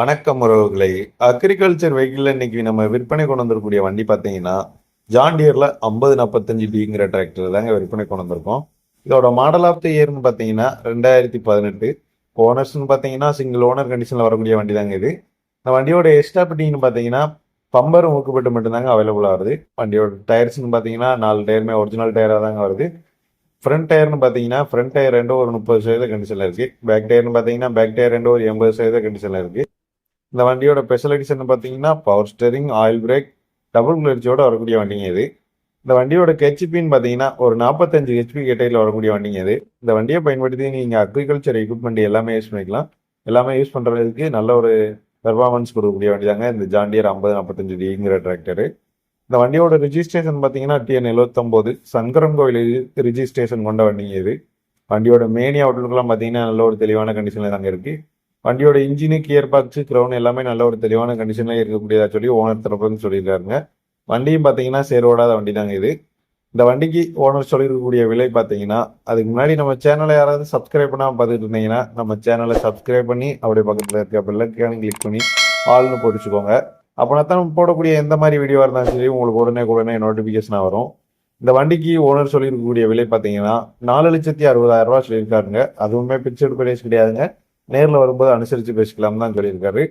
வணக்கம் உறவுகளை. Agriculture vehicle இன்னைக்கு நம்ம விற்பனை கொண்டு வந்திருக்கக்கூடிய வண்டி பார்த்தீங்கன்னா ஜாண்டியரில் ஐம்பது நாற்பத்தஞ்சு டிங்கிற டிராக்டர் தாங்க விற்பனை கொண்டு வந்திருக்கோம். இதோட மாடல் ஆஃப் த இயர்னு பார்த்தீங்கன்னா ரெண்டாயிரத்தி பதினெட்டு. ஓனர்ஸ்னு பார்த்தீங்கன்னா சிங்கிள் ஓனர் கண்டிஷனில் வரக்கூடிய வண்டி தாங்க இது. இந்த வண்டியோட எஸ்டாபிட்டிங்னு பார்த்தீங்கன்னா பம்பர் ஊக்கப்பட்டு மட்டும்தாங்க அவைலபிளாக வருது. வண்டியோட டயர்ஸ்னு பார்த்தீங்கன்னா நாலு டயருமே ஒரிஜினல் டயராக தாங்க வருது. ஃப்ரண்ட் டயர்னு பார்த்தீங்கன்னா ஃப்ரண்ட் டயர் ரெண்டும் ஒரு முப்பது சதவீத கண்டிஷனில் இருக்குது பேக் டயர்னு பார்த்தீங்கன்னா பேக் டயர் ரெண்டும் ஒரு எண்பது சதவீத கண்டிஷனில் இருக்குது இந்த வண்டியோட ஸ்பெஷலிட்டிஸ்னு பார்த்தீங்கன்னா power steering oil brake double கிளர்ச்சியோட வரக்கூடிய வண்டிங்க இது. இந்த வண்டியோட ஹெச்பின்னு பார்த்தீங்கன்னா ஒரு நாற்பத்தஞ்சு ஹெச்பி கேட்டையில் வரக்கூடிய வண்டிங்க இது. இந்த வண்டியை பயன்படுத்தி நீங்கள் அக்ரிகல்ச்சர் எக்யூப்மெண்ட் எல்லாமே யூஸ் பண்ணிக்கலாம். எல்லாமே யூஸ் பண்ணுறதுக்கு நல்ல ஒரு பெர்ஃபார்மன்ஸ் கொடுக்கக்கூடிய வண்டி தாங்க இந்த ஜாண்டியர் ஐம்பது நாற்பத்தஞ்சு டிங்கிற டிராக்டரு இந்த வண்டியோட ரிஜிஸ்ட்ரேஷன் பார்த்தீங்கன்னா டிஎன் எழுபத்தொம்போது சங்கரம் கோயில் ரிஜிஸ்ட்ரேஷன் கொண்ட வண்டிங்க இது. வண்டியோட மேனி அவுட்லுக்கெல்லாம் பார்த்தீங்கன்னா நல்ல ஒரு தெளிவான கண்டிஷனில் தாங்க இருக்குது வண்டியோட இன்ஜினு கியர் பாக்ஸ் க்ரௌன் எல்லாமே நல்ல ஒரு தெளிவான கண்டிஷனில் இருக்கக்கூடியதா சொல்லி ஓனர் தரப்புன்னு சொல்லியிருக்காருங்க. வண்டியும் பார்த்தீங்கன்னா சேரோடாத வண்டி தாங்க இது. இந்த வண்டிக்கு ஓனர் சொல்லியிருக்கக்கூடிய விலை பார்த்தீங்கன்னா அதுக்கு முன்னாடி நம்ம சேனலை யாராவது சப்ஸ்கிரைப் பண்ணாமல் பார்த்துட்டு இருந்தீங்கன்னா நம்ம சேனலை சப்ஸ்கிரைப் பண்ணி அப்படியே பக்கத்தில் இருக்க பெல்லைக்கான கிளிக் பண்ணி ஆள்னு போட்டுச்சுக்கோங்க. அப்போனா தான் நம்ம போடக்கூடிய எந்த மாதிரி வீடியோ இருந்தாலும் சரி உங்களுக்கு உடனே உடனே நோட்டிஃபிகேஷனாக வரும். இந்த வண்டிக்கு ஓனர் சொல்லியிருக்கக்கூடிய விலை பார்த்தீங்கன்னா நாலு லட்சத்தி அறுபதாயிரம் ரூபா சொல்லியிருக்காருங்க. அதுவுமே பிக்சர் பிரைஸ் கிடையாதுங்க. நேரில் வரும்போது அனுசரித்து பேசிக்கலாம் தான் சொல்லியிருக்காரு.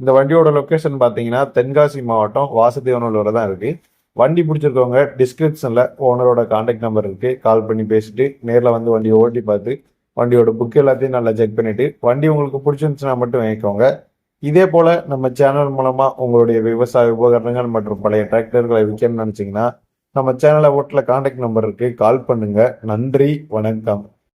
இந்த வண்டியோட லொக்கேஷன் பார்த்தீங்கன்னா தென்காசி மாவட்டம் வாசுதேவனூரில் தான் இருக்குது வண்டி பிடிச்சிருக்கவங்க டிஸ்கிரிப்ஷனில் ஓனரோட காண்டாக்ட் நம்பர் இருக்குது கால் பண்ணி பேசிட்டு நேரில் வந்து வண்டியை ஓட்டி பார்த்து வண்டியோட புக் எல்லாத்தையும் நல்லா செக் பண்ணிவிட்டு வண்டி உங்களுக்கு பிடிச்சிருந்துச்சுன்னா மட்டும் வாங்கிக்கோங்க. இதே போல் நம்ம சேனல் மூலமாக உங்களுடைய விவசாய உபகரணங்கள் மற்றும் பழைய டிராக்டர்களை விற்கணும்னு நினச்சிங்கன்னா நம்ம சேனலை ஓட்டில் காண்டாக்ட் நம்பர் இருக்குது கால் பண்ணுங்கள் நன்றி. வணக்கம்.